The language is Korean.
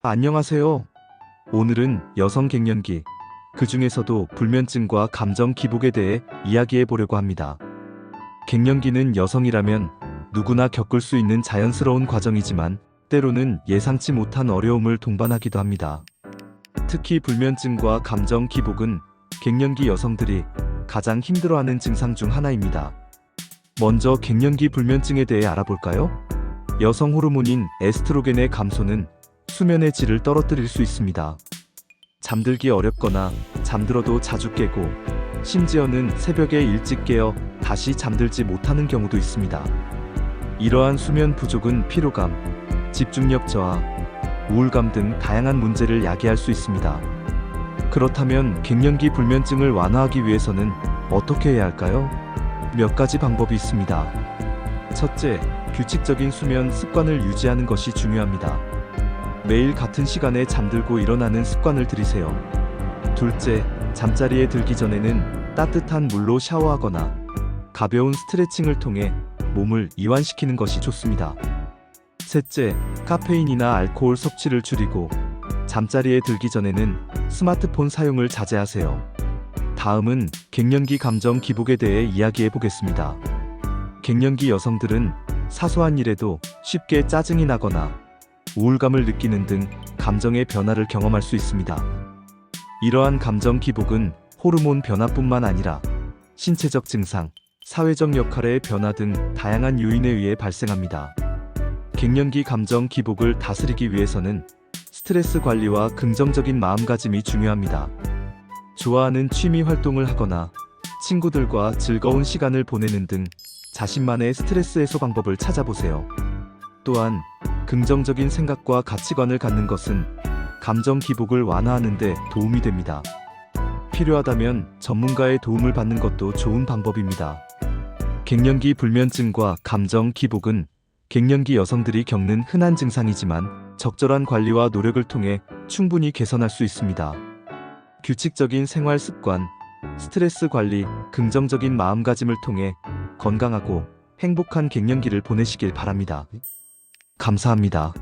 안녕하세요. 오늘은 여성 갱년기, 그 중에서도 불면증과 감정 기복에 대해 이야기해 보려고 합니다. 갱년기는 여성이라면 누구나 겪을 수 있는 자연스러운 과정이지만 때로는 예상치 못한 어려움을 동반하기도 합니다. 특히 불면증과 감정 기복은 갱년기 여성들이 가장 힘들어하는 증상 중 하나입니다. 먼저 갱년기 불면증에 대해 알아볼까요? 여성 호르몬인 에스트로겐의 감소는 수면의 질을 떨어뜨릴 수 있습니다. 잠들기 어렵거나 잠들어도 자주 깨고 심지어는 새벽에 일찍 깨어 다시 잠들지 못하는 경우도 있습니다. 이러한 수면 부족은 피로감, 집중력 저하, 우울감 등 다양한 문제를 야기할 수 있습니다. 그렇다면 갱년기 불면증을 완화하기 위해서는 어떻게 해야 할까요? 몇 가지 방법이 있습니다. 첫째, 규칙적인 수면 습관을 유지하는 것이 중요합니다. 매일 같은 시간에 잠들고 일어나는 습관을 들이세요. 둘째, 잠자리에 들기 전에는 따뜻한 물로 샤워하거나 가벼운 스트레칭을 통해 몸을 이완시키는 것이 좋습니다. 셋째, 카페인이나 알코올 섭취를 줄이고 잠자리에 들기 전에는 스마트폰 사용을 자제하세요. 다음은 갱년기 감정 기복에 대해 이야기해 보겠습니다. 갱년기 여성들은 사소한 일에도 쉽게 짜증이 나거나 우울감을 느끼는 등 감정의 변화를 경험할 수 있습니다. 이러한 감정 기복은 호르몬 변화뿐만 아니라 신체적 증상, 사회적 역할의 변화 등 다양한 요인에 의해 발생합니다. 갱년기 감정 기복을 다스리기 위해서는 스트레스 관리와 긍정적인 마음가짐이 중요합니다. 좋아하는 취미 활동을 하거나 친구들과 즐거운 시간을 보내는 등 자신만의 스트레스 해소 방법을 찾아보세요. 또한 긍정적인 생각과 가치관을 갖는 것은 감정 기복을 완화하는 데 도움이 됩니다. 필요하다면 전문가의 도움을 받는 것도 좋은 방법입니다. 갱년기 불면증과 감정 기복은 갱년기 여성들이 겪는 흔한 증상이지만 적절한 관리와 노력을 통해 충분히 개선할 수 있습니다. 규칙적인 생활 습관, 스트레스 관리, 긍정적인 마음가짐을 통해 건강하고 행복한 갱년기를 보내시길 바랍니다. 감사합니다.